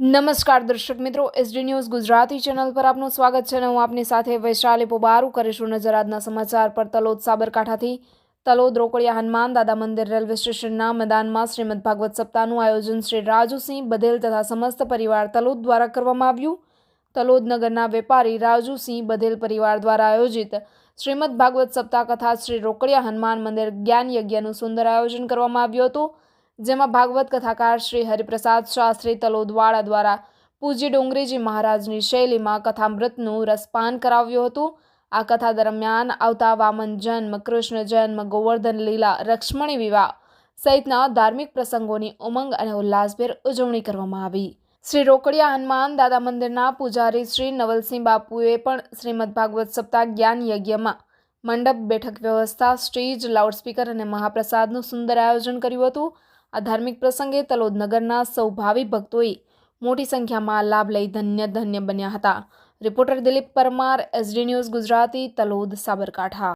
નમસ્કાર દર્શક મિત્રો એસડી ન્યૂઝ ગુજરાતી ચેનલ પર આપનું સ્વાગત છે અને હું આપની સાથે વૈશાલી પોબારું કરીશું નજર આજના સમાચાર પર. તલોદ સાબરકાંઠાથી તલોદ રોકડિયા હનુમાન દાદા મંદિર રેલવે સ્ટેશનના મેદાનમાં શ્રીમદ ભાગવત સપ્તાહનું આયોજન શ્રી રાજુસિંહ બધેલ તથા સમસ્ત પરિવાર તલોદ દ્વારા કરવામાં આવ્યું. તલોદ નગરના વેપારી રાજુસિંહ બધેલ પરિવાર દ્વારા આયોજિત શ્રીમદ ભાગવત સપ્તાહ કથા શ્રી રોકડિયા હનુમાન મંદિર જ્ઞાન યજ્ઞનું સુંદર આયોજન કરવામાં આવ્યું હતું. જેમાં ભાગવત કથાકાર શ્રી હરિપ્રસાદ શાસ્ત્રી તલોદવાડા દ્વારા પૂજ્ય ડુંગરીજી મહારાજની શૈલીમાં કથામૃતનું રસપાન કરાવ્યું હતું. આ કથા દરમિયાન આવતા વામન જન્મ, કૃષ્ણ જન્મ, ગોવર્ધન લીલા લક્ષ્મણી વિવાહ સહિતના ધાર્મિક પ્રસંગોની ઉમંગ અને ઉલ્લાસભેર ઉજવણી કરવામાં આવી. શ્રી રોકડિયા હનુમાન દાદા મંદિરના પૂજારી શ્રી નવલસિંહ બાપુએ પણ શ્રીમદ ભાગવત સપ્તાહ જ્ઞાન યજ્ઞમાં મંડપ બેઠક વ્યવસ્થા, સ્ટેજ, લાઉડસ્પીકર અને મહાપ્રસાદનું સુંદર આયોજન કર્યું હતું. આ ધાર્મિક પ્રસંગે તલોદ નગરના સૌ ભાવિ ભક્તોએ મોટી સંખ્યામાં લાભ લઈ ધન્ય ધન્ય બન્યા હતા. Reporter Dilip Parmar SD news Gujarati, Talod, Sabarkantha.